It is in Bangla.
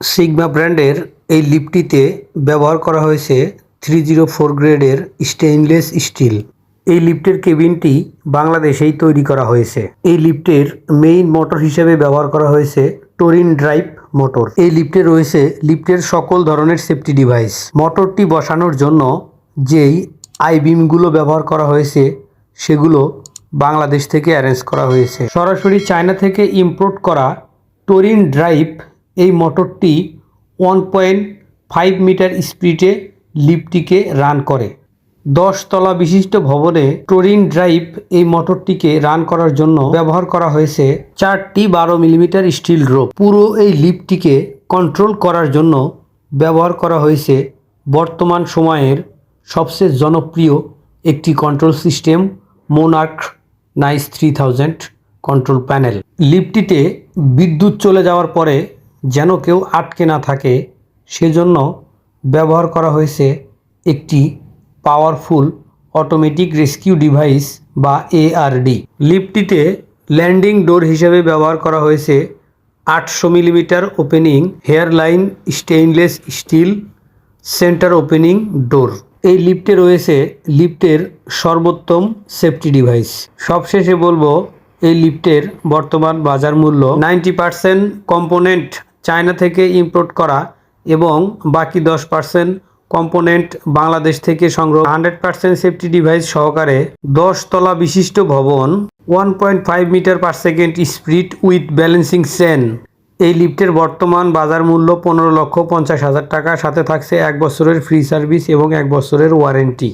সিগমা ব্র্যান্ডের এই লিফটটিতে ব্যবহার করা হয়েছে থ্রি জিরো ফোর গ্রেডের স্টেইনলেস স্টিল। এই লিফটের কেবিনটি বাংলাদেশেই তৈরি করা হয়েছে। এই লিফটের মেইন মোটর হিসেবে ব্যবহার করা হয়েছে টোরিন ড্রাইভ মোটর। এই লিফটে রয়েছে লিফটের সকল ধরনের সেফটি ডিভাইস। মোটরটি বসানোর জন্য যেই আই বিমগুলো ব্যবহার করা হয়েছে, সেগুলো বাংলাদেশ থেকে অ্যারেঞ্জ করা হয়েছে। সরাসরি চায়না থেকে ইম্পোর্ট করা টোরিন ড্রাইভ এই মোটরটি ওয়ান পয়েন্ট ফাইভ মিটার স্পিডে লিফটটিকে রান করে। দশ তলা বিশিষ্ট ভবনে টোরিন ড্রাইভ এই মোটরটিকে রান করার জন্য ব্যবহার করা হয়েছে চারটি বারো মিলিমিটার স্টিল রোপ। পুরো এই লিফটটিকে কন্ট্রোল করার জন্য ব্যবহার করা হয়েছে বর্তমান সময়ের সবচেয়ে জনপ্রিয় একটি control system Monarch nice three thousand control panel লিফটটিতে বিদ্যুৎ চলে যাওয়ার পরে যেন কেউ আটকে না থাকে, সেজন্য ব্যবহার করা হয়েছে একটি পাওয়ারফুল অটোমেটিক রেস্কিউ ডিভাইস বা এআরডি লিফটটিতে ল্যান্ডিং ডোর হিসেবে ব্যবহার করা হয়েছে আটশো millimetre opening hair line stainless steel centre opening door এই লিফটে রয়েছে লিফটের সর্বোত্তম সেফটি ডিভাইস সবশেষে বলব, এই লিফটের বর্তমান বাজার মূল্য নাইনটি পার্সেন্ট কম্পোনেন্ট চায়না থেকে ইম্পোর্ট করা এবং বাকি দশ পার্সেন্ট কম্পোনেন্ট বাংলাদেশ থেকে সংগ্রহ হান্ড্রেড পার্সেন্ট সেফটি ডিভাইস সহকারে দশ তলা বিশিষ্ট ভবন, one point five metre per second speed with balancing Sen এই লিফটের বর্তমান বাজার মূল্য পনেরো লক্ষ পঞ্চাশ হাজার টাকা সাথে থাকছে এক বছরের ফ্রি সার্ভিস এবং এক বছরের ওয়ারেন্টি।